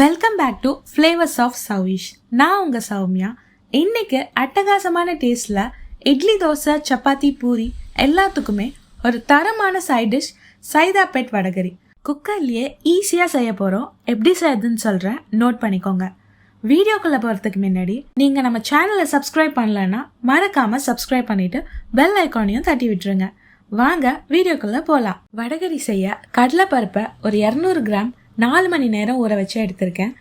Welcome back to flavours of Sowvish நான் உங்கள் சௌமியா. இன்னைக்கு அட்டகாசமான டேஸ்டில் இட்லி தோசை சப்பாத்தி பூரி எல்லாத்துக்குமே ஒரு தரமான சைட் டிஷ் சைதாப்பேட் வடகரி. குக்கர்லேயே ஈஸியாக செய்ய போகிறோம் எப்படி செய்யறதுன்னு சொல்கிறேன் நோட் பண்ணிக்கோங்க. வீடியோக்குள்ளே போகிறதுக்கு முன்னாடி நீங்கள் நம்ம சேனலை சப்ஸ்கிரைப் பண்ணலன்னா மறக்காமல் சப்ஸ்கிரைப் பண்ணிவிட்டு பெல் ஐக்கானையும் தட்டி விட்டுருங்க. வாங்க வீடியோக்குள்ளே போகலாம் வடகரி செய்ய கடலைப்பருப்பை ஒரு இரநூறு கிராம் நாலு மணி நேரம் ஊற வச்சு எடுத்திருக்கேன்.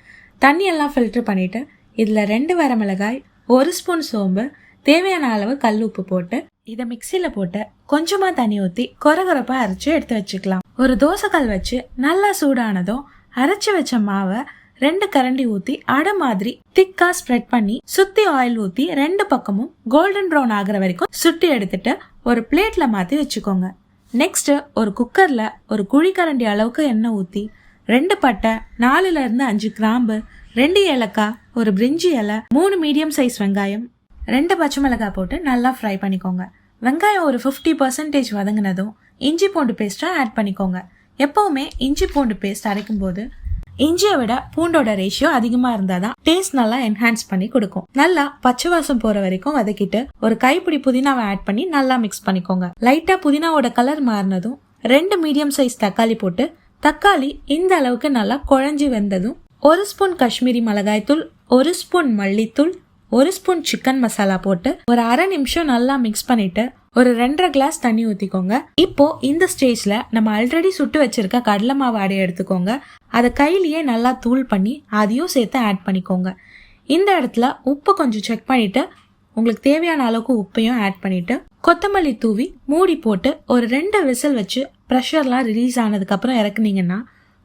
தண்ணியெல்லாம் ஃபில்ட்ரு பண்ணிவிட்டு இதில் ரெண்டு வரமிளகாய் ஒரு ஸ்பூன் சோம்பு தேவையான அளவு கல் உப்பு போட்டு இதை மிக்சியில் போட்டு கொஞ்சமாக தண்ணி ஊற்றி கொரகொரப்பாக அரைச்சி எடுத்து வச்சுக்கலாம். ஒரு தோசைக்கல் வச்சு நல்லா சூடானதும் அரைச்சி வச்ச மாவை ரெண்டு கரண்டி ஊற்றி அடை மாதிரி திக்காக ஸ்ப்ரெட் பண்ணி சுற்றி ஆயில் ஊற்றி ரெண்டு பக்கமும் கோல்டன் ப்ரௌன் ஆகிற வரைக்கும் சுட்டி எடுத்துட்டு ஒரு பிளேட்டில் மாற்றி வச்சுக்கோங்க. நெக்ஸ்ட்டு ஒரு குக்கரில் ஒரு குழிக்கரண்டி அளவுக்கு எண்ணெய் ஊற்றி ரெண்டு பட்டை நாலுல இருந்து அஞ்சு கிராம்பு ரெண்டு ஏலக்காய் ஒரு பிரிஞ்சி இலை மூணு மீடியம் சைஸ் வெங்காயம். ரெண்டு பச்சை மிளகாய் போட்டு நல்லா ஃப்ரை பண்ணிக்கோங்க. வெங்காயம் ஒரு ஃபிஃப்டி பர்சன்டேஜ் வதங்கினதும் இஞ்சி பூண்டு பேஸ்ட்டை ஆட் பண்ணிக்கோங்க. எப்போவுமே இஞ்சி பூண்டு பேஸ்ட் அரைக்கும் போது இஞ்சியை விட பூண்டோட ரேஷியோ அதிகமாக இருந்தால் தான் டேஸ்ட் நல்லா என்ஹான்ஸ் பண்ணி கொடுக்கும். நல்லா பச்சை வாசம் போகிற வரைக்கும் வதக்கிட்டு ஒரு கைப்பிடி புதினாவை ஆட் பண்ணி நல்லா மிக்ஸ் பண்ணிக்கோங்க. லைட்டாக புதினாவோட கலர் மாறினதும் ரெண்டு மீடியம் சைஸ் தக்காளி போட்டு தக்காளி இந்த அளவுக்கு நல்லா குழஞ்சி வெந்ததும் ஒரு ஸ்பூன் காஷ்மீரி மிளகாய்த்தூள் ஒரு ஸ்பூன் மல்லித்தூள் ஒரு ஸ்பூன் சிக்கன் மசாலா போட்டு ஒரு அரை நிமிஷம் நல்லா மிக்ஸ் பண்ணிட்டு ஒரு ரெண்டரை கிளாஸ் தண்ணி ஊற்றிக்கோங்க இப்போ இந்த ஸ்டேஜில் நம்ம ஆல்ரெடி சுட்டு வச்சிருக்க கடலை மாவு அடைய எடுத்துக்கோங்க. அதை கையிலேயே நல்லா தூள் பண்ணி அதையும் சேர்த்து ஆட் பண்ணிக்கோங்க. இந்த இடத்துல உப்பு கொஞ்சம் செக் பண்ணிட்டு உங்களுக்கு தேவையான அளவுக்கு உப்பையும் ஆட் பண்ணிட்டு கொத்தமல்லி தூவி மூடி போட்டு ஒரு ரெண்டு விசில் வச்சு ப்ரெஷர்லாம் ரிலீஸ் ஆனதுக்கப்புறம் இறக்குனீங்கன்னா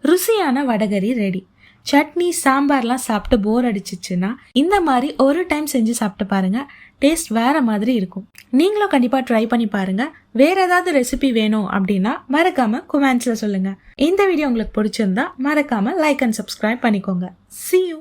ருசியான வடகரி ரெடி சட்னி சாம்பார்லாம் சாப்பிட்டு போர் அடிச்சிச்சுன்னா இந்த மாதிரி ஒரு டைம் செஞ்சு சாப்பிட்டு பாருங்கள் டேஸ்ட் வேறு மாதிரி இருக்கும். நீங்களும் கண்டிப்பாக ட்ரை பண்ணி பாருங்கள் வேறு ஏதாவது ரெசிபி வேணும் அப்படின்னா மறக்காமல் குமெண்ட்ஸில் சொல்லுங்கள் இந்த வீடியோ உங்களுக்கு பிடிச்சிருந்தா மறக்காமல் லைக் அண்ட் சப்ஸ்கிரைப் பண்ணிக்கோங்க. See you